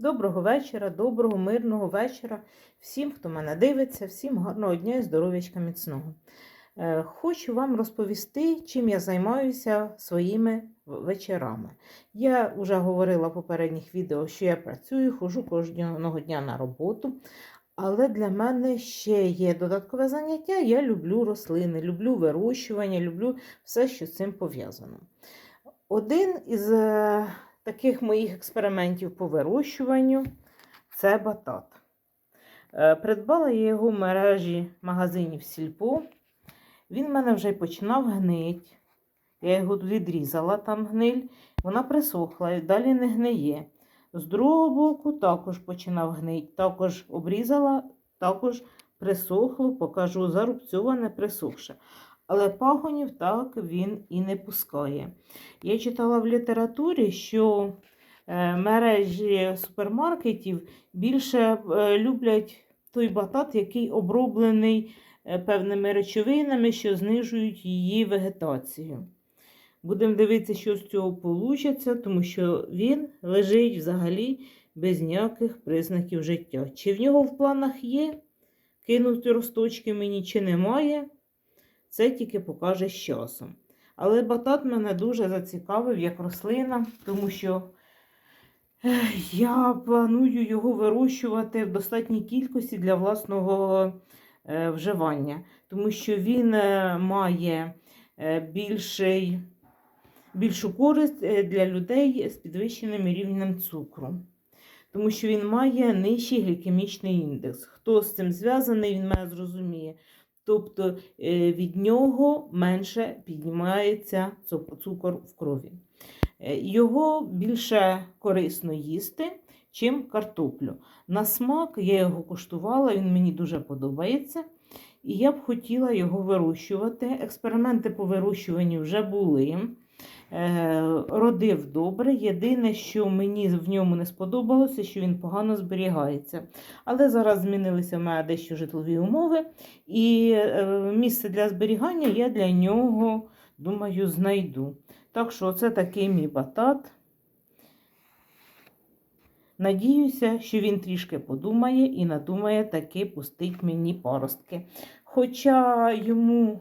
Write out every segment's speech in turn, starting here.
Доброго вечора, доброго, мирного вечора всім, хто мене дивиться, всім гарного дня і здоров'ячка міцного. Е, Хочу вам розповісти, чим я займаюся своїми вечорами. Я вже говорила в попередніх відео, що я працюю, ходжу кожного дня на роботу. Але для мене ще є додаткове заняття. Я люблю рослини, люблю вирощування, люблю все, що з цим пов'язано. Один із е, таких моїх експериментів по вирощуванню це батат. Е, Придбала я його в мережі магазинів Сільпо. Він в мене вже починав гнить. Я його відрізала там гниль, вона присохла і далі не гниє. З другого боку також починав гнить. Також обрізала, також присохло, покажу зарубцьоване, присохше. Але пагонів так він і не пускає. Я читала в літературі, що е, мережі супермаркетів більше е, люблять той батат, який оброблений е, певними речовинами, що знижують її вегетацію. Будемо дивитися, що з цього вийде, тому що він лежить взагалі без ніяких признаків життя. Чи в нього в планах є кинути росточки мені, чи немає, це тільки покаже з часом. Але батат мене дуже зацікавив як рослина, тому що я планую його вирощувати в достатній кількості для власного е, вживання, тому що він е, має е, більший більшу користь для людей з підвищеним рівнем цукру. Тому що він має нижчий глікемічний індекс. Хто з цим зв'язаний, він мене зрозуміє. Тобто е, від нього менше піднімається цукор в крові. Е, Його більше корисно їсти, чим картоплю. На смак я його куштувала, він мені дуже подобається. І я б хотіла його вирощувати. Експерименти по вирощуванню вже були. Е, Родив добре. Єдине, що мені в ньому не сподобалося, що він погано зберігається. Але зараз змінилися в мене дещо житлові умови, і е, місце для зберігання я для нього, думаю, знайду. Так що, це такий мій батат. Надіюся, що він трішки подумає і надумає таки пустить мені паростки. Хоча йому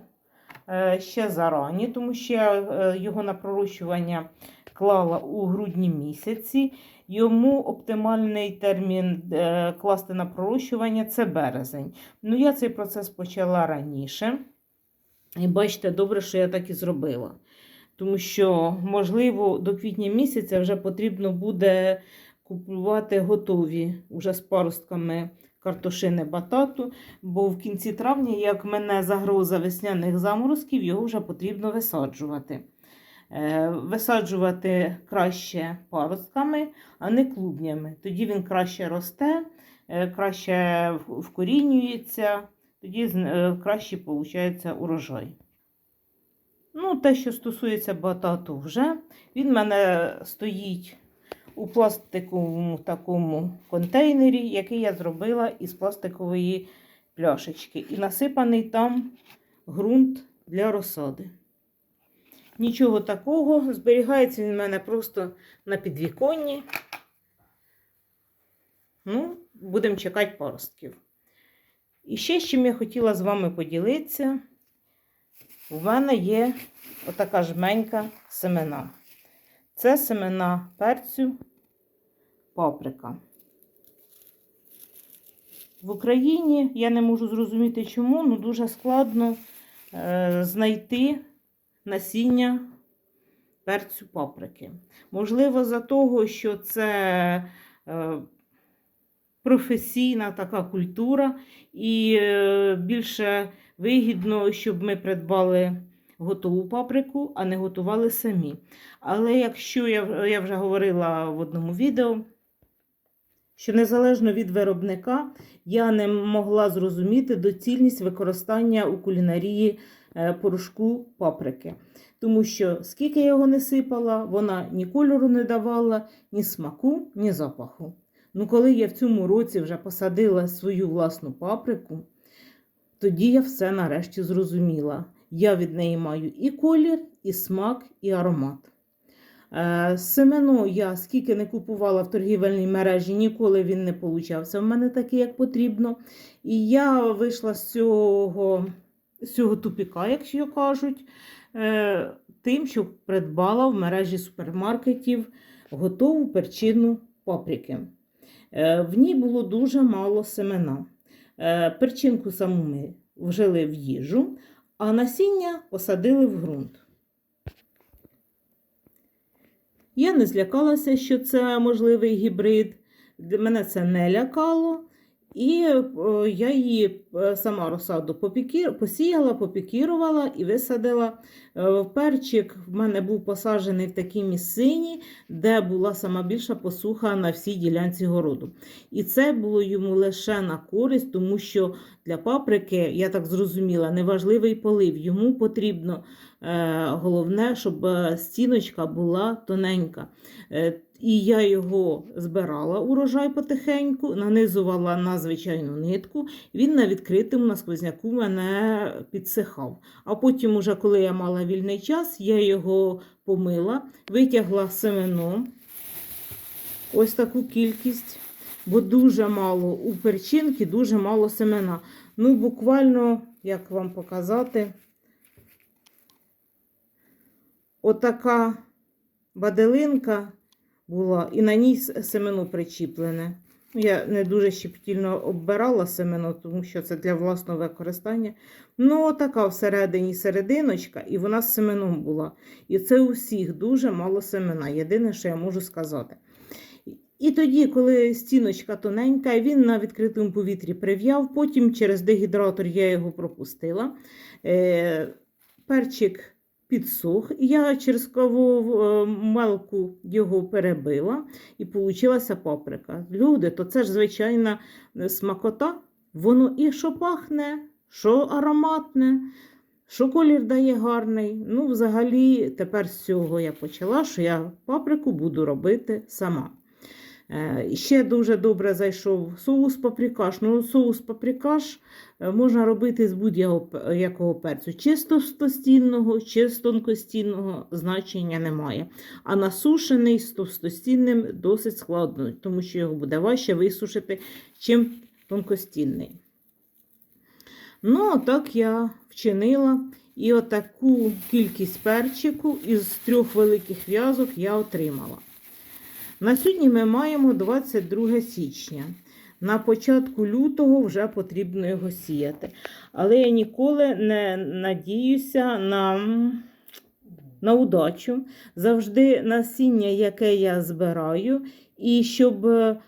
ще зарані, тому що я е, його на пророщування клала у грудні місяці. Йому оптимальний термін е, класти на пророщування це березень. Ну, я цей процес почала раніше. І бачите, добре, що я так і зробила. Тому що, можливо, до квітня місяця вже потрібно буде купувати готові уже з паростками картошини батату, бо в кінці травня, як мене загроза весняних заморозків, його вже потрібно висаджувати. Е, Висаджувати краще паростками, а не клубнями. Тоді він краще росте, е, краще вкорінюється, тоді е, краще виходить урожай. Ну, те, що стосується батату, вже він в мене стоїть у пластиковому такому контейнері, який я зробила із пластикової пляшечки. І насипаний там ґрунт для розсади. Нічого такого. Зберігається він в мене просто на підвіконні. Ну, будемо чекати паростків. І ще з чим я хотіла з вами поділитися. У мене є отака жменька семена. Це семена перцю паприка. В Україні я не можу зрозуміти чому, але дуже складно е, знайти насіння перцю паприки. Можливо, за того, що це е, професійна така культура, і е, більше вигідно, щоб ми придбали готову паприку, а не готували самі. Але якщо я, я вже говорила в одному відео, що незалежно від виробника я не могла зрозуміти доцільність використання у кулінарії е, порошку паприки. Тому що скільки я його не сипала, вона ні кольору не давала, ні смаку, ні запаху. Ну, коли я в цьому році вже посадила свою власну паприку, тоді я все нарешті зрозуміла. Я від неї маю і колір, і смак, і аромат. Е, Семено я скільки не купувала в торгівельній мережі, ніколи він не получався в мене такий, як потрібно. І я вийшла з цього, з цього тупіка, якщо кажуть, е, тим, що придбала в мережі супермаркетів готову перчину паприки. Е, В ній було дуже мало семена. Перчинку саму ми вжили в їжу, а насіння посадили в ґрунт. Я не злякалася, що це можливий гібрид. Мене це не лякало. І е, я її е, сама розсаду попікір... посіяла, попікірувала і висадила. Е, Перчик в мене був посаджений в такій місцині, де була сама більша посуха на всій ділянці городу. І це було йому лише на користь, тому що для паприки, я так зрозуміла, неважливий полив. Йому потрібно головне, щоб стіночка була тоненька. І я його збирала урожай потихеньку, нанизувала на звичайну нитку. Він на відкритому на сквозняку мене підсихав. А потім, уже коли я мала вільний час, я його помила, витягла семено, ось таку кількість, бо дуже мало у перчинки, дуже мало семена. Ну, буквально, як вам показати, отака баделинка була, і на ній семено причіплене. Я не дуже щепетільно оббирала семено, тому що це для власного використання. Ну, така всередині серединочка, і вона з семеном була. І це у всіх дуже мало семена. Єдине, що я можу сказати. І тоді, коли стіночка тоненька, він на відкритому повітрі прив'яв, потім через дегідратор я його пропустила. Е, перчик підсох, я через каву е, мелку його перебила, і получилася паприка. Люди, то це ж звичайна е, смакота. Воно і що пахне, що ароматне, що колір дає гарний. Ну, взагалі, тепер з цього я почала, що я паприку буду робити сама. Е, Ще дуже добре зайшов соус паприкаш. Ну, соус паприкаш е, можна робити з будь-якого перцю. Чи з товстостінного, чи з тонкостінного значення немає. А насушений з товстостінним досить складно, тому що його буде важче висушити, чим тонкостінний. Ну, так я вчинила. І отаку кількість перчику із трьох великих в'язок я отримала. На сьогодні ми маємо 22 січня. На початку лютого вже потрібно його сіяти. Але я ніколи не надіюся на, на удачу. Завжди насіння, яке я збираю, і щоб ем,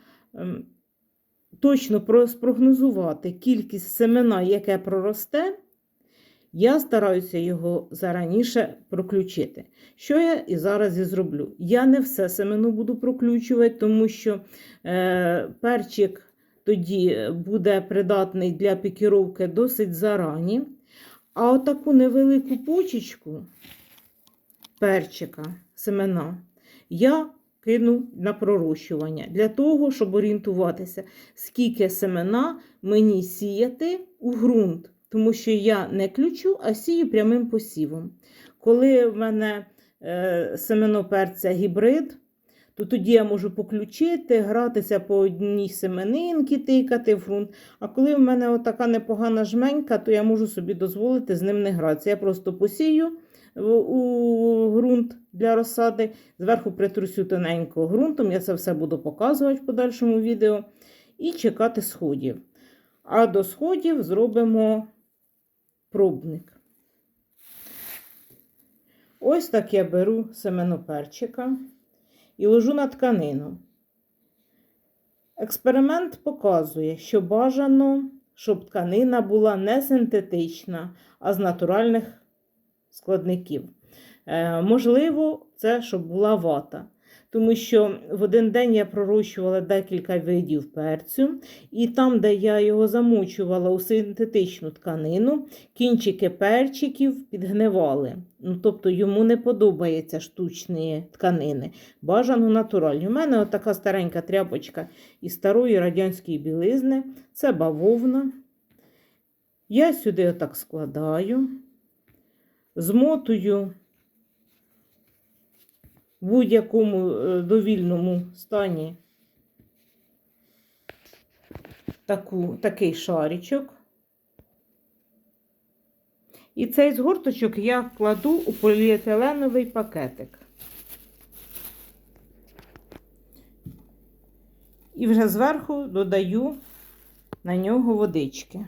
точно спрогнозувати кількість семена, яке проросте, я стараюся його зараніше проключити. Що я і зараз і зроблю? Я не все семено буду проключувати, тому що е, перчик тоді буде придатний для пікіровки досить зарані. А отаку невелику почечку перчика, семена, я кину на пророщування для того, щоб орієнтуватися, скільки семена мені сіяти у ґрунт. Тому що я не ключу, а сію прямим посівом. Коли в мене е, семено перця гібрид, то тоді я можу поключити, гратися по одній семенинки, тикати в ґрунт. А коли в мене така непогана жменька, то я можу собі дозволити з ним не гратися. Я просто посію у ґрунт для розсади, зверху притрусю тоненько ґрунтом. Я це все буду показувати в подальшому відео. І чекати сходів. А до сходів зробимо пробник. Ось так я беру семено перчика і ложу на тканину. Експеримент показує, що бажано, щоб тканина була не синтетична, а з натуральних складників. Е, можливо, це щоб була вата. Тому що в один день я пророщувала декілька видів перцю, і там, де я його замочувала у синтетичну тканину, кінчики перчиків підгнивали. Ну, тобто йому не подобаються штучні тканини. Бажано натуральні. У мене така старенька тряпочка із старої радянської білизни. Це бавовна. Я сюди отак складаю, змотую в будь-якому е, довільному стані таку, такий шаричок. І цей згорточок я кладу у поліетиленовий пакетик. І вже зверху додаю на нього водички.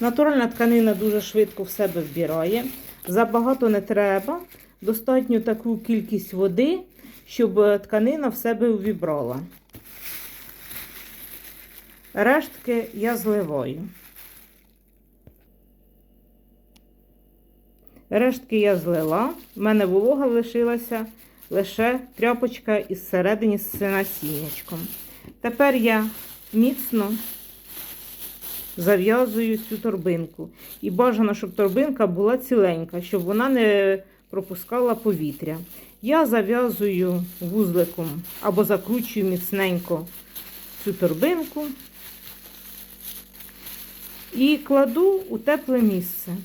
Натуральна тканина дуже швидко в себе вбирає. Забагато не треба. Достатньо таку кількість води, щоб тканина в себе увібрала. Рештки я зливаю. Рештки я злила. У мене волога лишилася лише тряпочка із середині з насіннячком. Тепер я міцно зав'язую цю торбинку. І бажано, щоб торбинка була ціленька, щоб вона не пропускала повітря. Я зав'язую вузликом або закручую міцненько цю торбинку і кладу у тепле місце.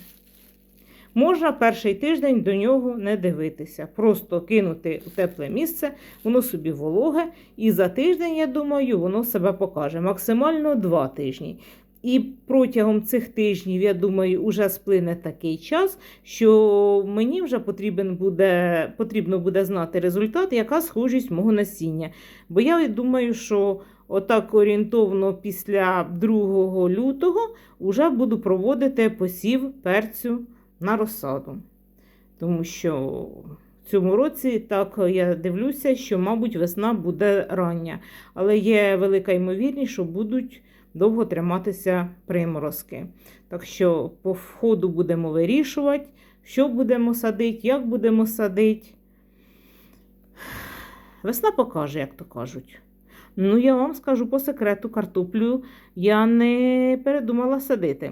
Можна перший тиждень до нього не дивитися. Просто кинути у тепле місце, воно собі вологе, і за тиждень, я думаю, воно себе покаже. Максимально два тижні. І протягом цих тижнів, я думаю, вже сплине такий час, що мені вже потрібен буде, потрібно буде знати результат, яка схожість мого насіння. Бо я думаю, що отак орієнтовно після 2 лютого вже буду проводити посів перцю на розсаду. Тому що в цьому році так я дивлюся, що, мабуть, весна буде рання. Але є велика ймовірність, що будуть довго триматися приморозки. Так що по входу будемо вирішувати, що будемо садити, як будемо садити. Весна покаже, як то кажуть. Ну, я вам скажу по секрету, картоплю я не передумала садити.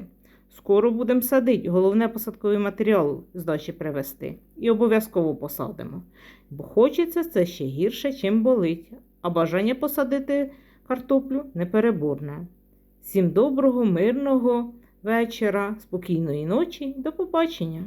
Скоро будемо садити. Головне посадковий матеріал з дачі привезти. І обов'язково посадимо. Бо хочеться це ще гірше, чим болить. А бажання посадити картоплю непереборне. Всім доброго, мирного вечора, спокійної ночі. До побачення!